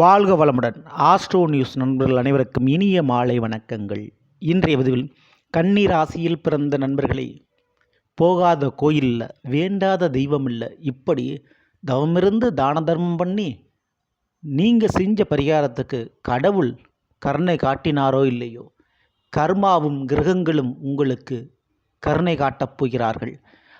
வாழ்க வளமுடன். Astro news நண்பர்கள் அனைவருக்கும் இனிய மாலை வணக்கங்கள். இன்றைய பதிவில் கன்னி ராசியில் பிறந்த நண்பர்களே போகாத கோயில் இல்லை வேண்டாத தெய்வம் இல்லை இப்படி தவமிருந்து தான தர்மம் பண்ணி நீங்கள் செஞ்ச பரிகாரத்துக்கு கடவுள் கருணை காட்டினாரோ இல்லையோ கர்மாவும் கிரகங்களும் உங்களுக்கு கருணை காட்டப் போகிறார்கள்.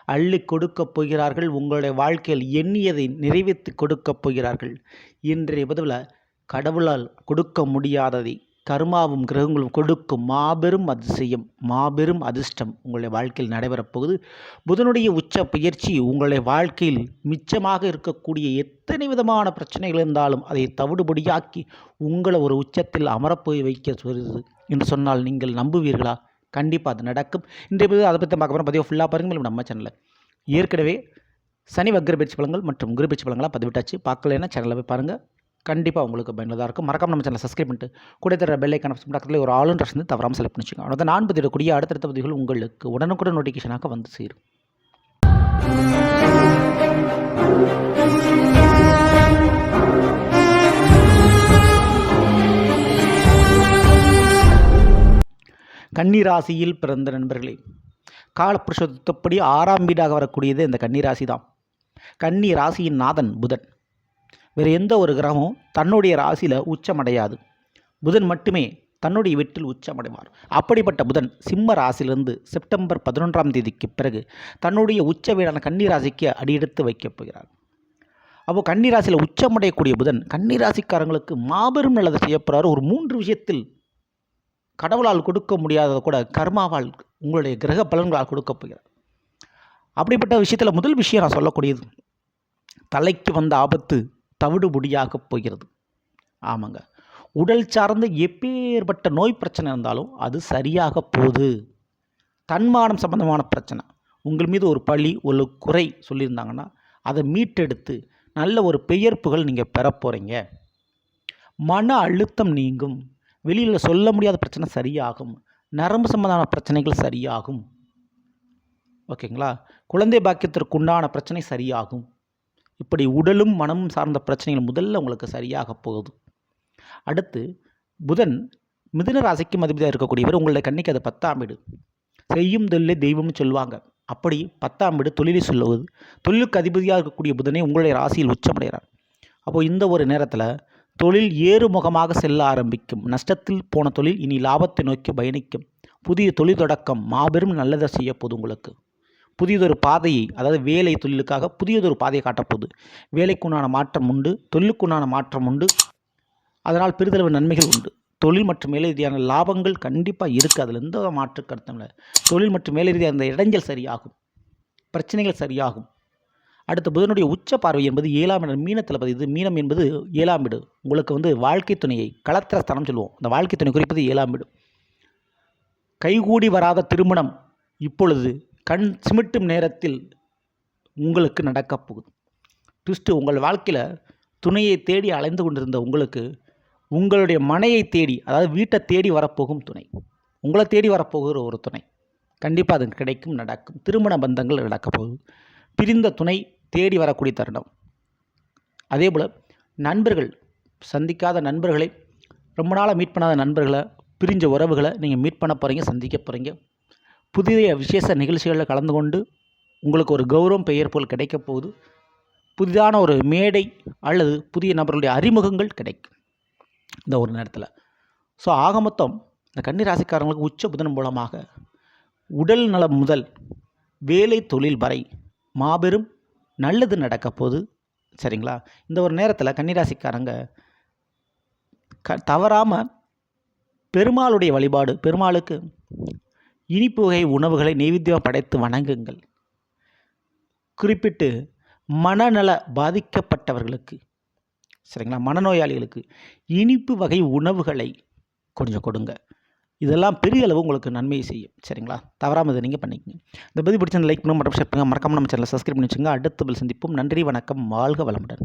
அள்ளி கொடுக்கப் போகிறார்கள். உங்களுடைய வாழ்க்கையில் எண்ணியதை நிறைவேற்றி கொடுக்கப் போகிறார்கள். இன்றைய பதிவில் கடவுளால் கொடுக்க முடியாததை கர்மாவும் கிரகங்களும் கொடுக்கும் மாபெரும் அதிசயம் மாபெரும் அதிர்ஷ்டம் உங்களுடைய வாழ்க்கையில் நடைபெறப் போகுது. புதனுடைய உச்ச பயிற்சி உங்களுடைய வாழ்க்கையில் மிச்சமாக இருக்கக்கூடிய எத்தனை விதமான பிரச்சனைகள் இருந்தாலும் அதை தவிடுபடியாக்கி உங்களை ஒரு உச்சத்தில் அமரப்போய் வைக்க சொல்கிறது என்று சொன்னால் நீங்கள் நம்புவீர்களா? கண்டிப்பாக அது நடக்கும். இன்றைய பதிவு அதை பற்றி பார்க்க போகிறோம் பதிவு ஃபுல்லாக பாருங்கள் நம்ம சேனலில் ஏற்கனவே சனி வக்ர பயிற்சி பழங்கள் மற்றும் குரு பயிற்சி பலங்களாக பதிவிட்டாச்சு. பார்க்கலன்னா சேனலில் போய் பாருங்கள் கண்டிப்பாக உங்களுக்கு பயனுள்ளதாக இருக்கும். மறக்காம நம்ம சேனலை சப்ஸ்கிரைப் பண்ணிட்டு கூட தர பெல் ஐக்கான பக்கத்தில் ஒரு ஆளும் ட்ரெஸ் வந்து தவறாமல் செலக்ட் பண்ணிச்சுங்க அதாவது நான் பதிவிடக்கூடிய அடுத்தடுத்த பதிவுகள் உங்களுக்கு உடனுக்குடன் நோட்டிஃபிகேஷனாக வந்து சேரும். கன்னிராசியில் பிறந்த நண்பர்களே காலப்புருஷத்தப்படி ஆறாம் வீடாக வரக்கூடியது இந்த கன்னிராசி தான் கன்னி ராசியின் நாதன் புதன். வேறு எந்த ஒரு கிரகமும் தன்னுடைய ராசியில் உச்சமடையாது. புதன் மட்டுமே தன்னுடைய வீட்டில் உச்சமடைவார். அப்படிப்பட்ட புதன் சிம்ம ராசியிலிருந்து செப்டம்பர் பதினொன்றாம் தேதிக்கு பிறகு தன்னுடைய உச்ச வீடான கன்னிராசிக்கு அடியெடுத்து வைக்கப் போகிறார். அப்போது கன்னிராசியில் உச்சமடையக்கூடிய புதன் கன்னிராசிக்காரங்களுக்கு மாபெரும் நல்லது செய்யப்படுறாரு ஒரு மூன்று விஷயத்தில் கடவுளால் கொடுக்க முடியாததை கூட கர்மாவால் உங்களுடைய கிரக பலன்களால் கொடுக்க போகிறார் அப்படிப்பட்ட விஷயத்தில் முதல் விஷயம் நான் சொல்லக்கூடியது தலைக்கு வந்த ஆபத்து தவிடுபொடியாகப் போகிறது. ஆமாங்க. உடல் சார்ந்த எப்பேற்பட்ட நோய் பிரச்சனை இருந்தாலும் அது சரியாக போகுது. தன்மானம் சம்பந்தமான பிரச்சனை. உங்கள் மீது ஒரு பழி ஒரு குறை சொல்லியிருந்தாங்கன்னா அதை மீட்டெடுத்து நல்ல ஒரு பெயர்ப்புகள் நீங்கள் பெற போகிறீங்க மன அழுத்தம் நீங்கும். வெளியில் சொல்ல முடியாத பிரச்சனை சரியாகும். நரம்பு சம்பந்தமான பிரச்சனைகள் சரியாகும். ஓகேங்களா? குழந்தை பாக்கியத்திற்கு உண்டான பிரச்சனை சரியாகும். இப்படி உடலும் மனமும் சார்ந்த பிரச்சனைகள் முதல்ல உங்களுக்கு சரியாக போகுது. அடுத்து புதன் மிதுன ராசிக்கு அதிபதியாக இருக்கக்கூடியவர் உங்களுடைய கண்ணிக்கு அது பத்தாம் வீடு. செய்யும் தொழிலே தெய்வம்னு சொல்லுவாங்க. அப்படி பத்தாம் வீடு தொழிலை சொல்லுவது தொழிலுக்கு அதிபதியாக இருக்கக்கூடிய புதனை உங்களுடைய ராசியில் உச்சமடைகிறார். அப்போது இந்த ஒரு நேரத்தில் தொழில் ஏறுமுகமாக செல்ல ஆரம்பிக்கும். நஷ்டத்தில் போன தொழில் இனி லாபத்தை நோக்கி பயணிக்கும். புதிய தொழில் தொடக்கம் மாபெரும் நல்லதை செய்ய உங்களுக்கு. புதியதொரு பாதையை அதாவது வேலை தொழிலுக்காக புதியதொரு பாதையை காட்டப்போகுது வேலைக்குண்டான மாற்றம் உண்டு தொழிலுக்குண்டான மாற்றம் உண்டு. அதனால் பெரிதளவு நன்மைகள் உண்டு. தொழில் மற்றும் மேலே ரீதியான லாபங்கள் கண்டிப்பாக இருக்குது அதில் எந்த மாற்று கருத்தும் இல்லை. தொழில் மற்றும் மேலே ரீதியான இடைஞ்சல் சரியாகும். பிரச்சனைகள் சரியாகும். அடுத்து புதனுடைய உச்ச பார்வை என்பது ஏழாம் இடம் மீனத்தில் பதிவு மீனம் என்பது ஏழாம் வீடு. உங்களுக்கு வந்து வாழ்க்கை துணையை களத்திர ஸ்தானம் சொல்லுவோம். அந்த வாழ்க்கை துணை குறிப்பது ஏழாம் வீடு. கைகூடி வராத திருமணம் இப்பொழுது கண் சிமிட்டும் நேரத்தில் உங்களுக்கு நடக்கப் போகுது. ட்விஸ்ட்டு உங்கள் வாழ்க்கையில் துணையை தேடி அலைந்து கொண்டிருந்த உங்களுக்கு உங்களுடைய மனையை தேடி அதாவது வீட்டை தேடி வரப்போகும் துணை. உங்களை தேடி வரப்போகிற ஒரு துணை. கண்டிப்பாக அது கிடைக்கும் நடக்கும். திருமண பந்தங்கள் நடக்கப் போகுது. பிரிந்த துணை தேடி வரக்கூடிய தருணம். அதே போல் நண்பர்கள் சந்திக்காத நண்பர்களை ரொம்ப நாளாக மீட் பண்ணாத நண்பர்களை பிரிஞ்ச உறவுகளை நீங்கள் மீட் பண்ண போகிறீங்க சந்திக்க போகிறீங்க புதிய விசேஷ நிகழ்ச்சிகளில் கலந்து கொண்டு உங்களுக்கு ஒரு கௌரவம் பெயர் போல் கிடைக்க போகுது. புதிதான ஒரு மேடை அல்லது புதிய நபர்களுடைய அறிமுகங்கள் கிடைக்கும் இந்த ஒரு நேரத்தில். ஸோ ஆக மொத்தம் இந்த கன்னிராசிக்காரங்களுக்கு உச்ச புதன் மூலமாக உடல் நலம் முதல் வேலை தொழில் வரை மாபெரும் நல்லது நடக்க போகுது சரிங்களா? இந்த ஒரு நேரத்தில் கன்னிராசிக்காரங்க க தவறாமல் பெருமாளுடைய வழிபாடு பெருமாளுக்கு இனிப்பு வகை உணவுகளை நெய்வேத்தியம் படைத்து வணங்குங்கள். குறிப்பிட்டு மனநல பாதிக்கப்பட்டவர்களுக்கு சரிங்களா? மனநோயாளிகளுக்கு இனிப்பு வகை உணவுகளை கொஞ்சம் கொடுங்க. இதெல்லாம் பெரிய அளவு உங்களுக்கு நன்மையை செய்யும். சரிங்களா? தவறாமல் இதை நீங்கள் பண்ணிக்கங்க. இந்த பதிவு பிடிச்ச லைக் பண்ணுங்க மற்றும் ஷேர் பண்ணுங்கள் மறக்காமல் நம்ம சேனலை சப்ஸ்கிரைப் பண்ணி வச்சுங்க அடுத்த பில் சந்திப்போம். நன்றி வணக்கம் வாழ்க வளமுடன்.